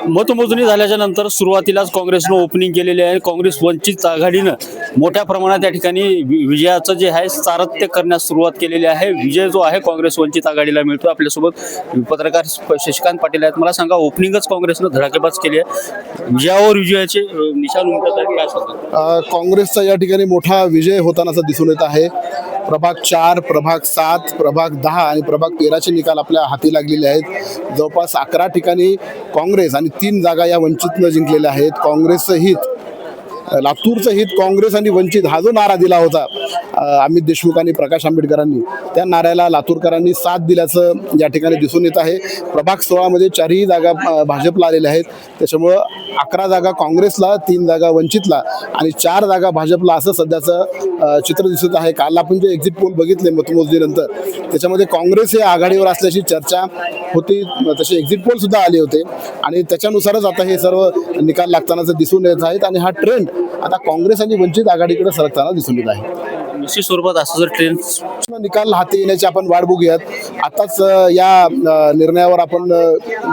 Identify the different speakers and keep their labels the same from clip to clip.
Speaker 1: मतमोजणी झाल्याच्यानंतर सुरुवातीलाच काँग्रेसनं ओपनिंग केलेली आहे. काँग्रेस वंचित आघाडीनं मोठ्या प्रमाणात या ठिकाणी वि- विजयाचं जे आहे सारथ्य करण्यास सुरुवात केलेली आहे. विजय जो आहे काँग्रेस वंचित आघाडीला मिळतो आपल्यासोबत पत्रकार शशिकांत पाटील आहेत. मला सांगा ओपनिंगच काँग्रेसनं धडाकेबाज केली आहे. विजयावर विजयाचे निशाण उमटत आहे काय सांगा
Speaker 2: काँग्रेसचा या ठिकाणी मोठा विजय होतानाचा दिसून येत आहे. प्रभाग चार प्रभाग सात प्रभाग दहा आणि प्रभाग तेराचे निकाल आपल्या हाती लागलेले आहेत. जवळपास अकरा ठिकाणी काँग्रेस आणि तीन जागा या वंचितनं जिंकलेल्या आहेत. काँग्रेसचं हित लातूरचं हित काँग्रेस आणि वंचित हा जो नारा दिला होता अमित देशमुख आणि प्रकाश आंबेडकरांनी त्या नाऱ्याला लातूरकरांनी साथ दिल्याचं या ठिकाणी दिसून येत आहे. प्रभाग सोळामध्ये चारही जागा भाजपला आलेल्या आहेत. त्याच्यामुळं अकरा जागा काँग्रेसला तीन जागा वंचितला आणि चार जागा भाजपला असं सध्याचं चित्र दिसत आहे. काल आपण जे एक्झिट पोल बघितले मतमोजणीनंतर त्याच्यामध्ये काँग्रेस हे आघाडीवर असल्याची चर्चा होती. तसे एक्झिट पोल सुद्धा आले होते. आणि त्याच्यानुसारच आता हे सर्व निकाल लागतानाच दिसून येत आहेत. आणि हा ट्रेंड आता काँग्रेस आणि वंचित आघाडीकडे सरकताना दिसून येत आहे.
Speaker 1: निश्चित स्वरूपात असं जर ट्रेन
Speaker 2: निकाल हाती येण्याची आपण वाट बघूयात. आताच या निर्णयावर आपण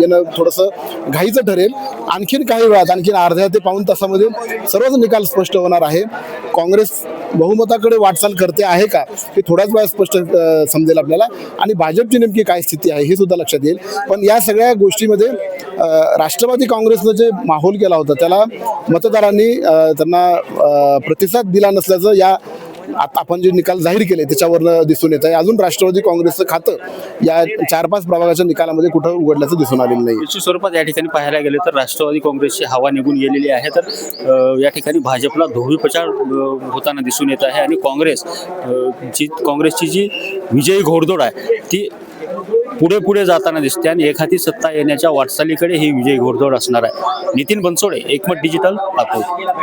Speaker 2: येणं थोडंसं घाईचं ठरेल. आणखीन काही वेळात आणखीन अर्ध्या ते पाऊन तासामध्ये सर्वच निकाल स्पष्ट होणार आहे. काँग्रेस बहुमताकडे वाटचाल करते आहे का? हे थोड्याच वेळात स्पष्ट समजेल आपल्याला. आणि भाजपची नेमकी काय स्थिती आहे हे सुद्धा लक्षात येईल. पण या सगळ्या गोष्टीमध्ये राष्ट्रवादी काँग्रेसनं जे माहोल केला होता त्याला मतदारांनी त्यांना प्रतिसाद दिला नसल्याचं या आता आपण जे निकाल जाहीर केले त्याच्यावरनं दिसून येत आहे अजून राष्ट्रवादी काँग्रेसचं खातं या चार पाच प्रभागाच्या निकालामध्ये कुठं उघडल्याचं दिसून आलेलं नाही.
Speaker 1: निश्चित स्वरूपात या ठिकाणी पाहायला गेलं तर राष्ट्रवादी काँग्रेसची हवा निघून गेलेली आहे. तर या ठिकाणी भाजपला धोबीपछाड होताना दिसून येत आहे आणि काँग्रेस जी काँग्रेसची जी विजयी घोडदौड आहे ती पुढे पुढे जाताना दिसते आणि एखादी सत्ता येण्याच्या वाटचालीकडे ही विजयी घोडदौड असणार आहे. Nitin Bansode Ekmat digital Latur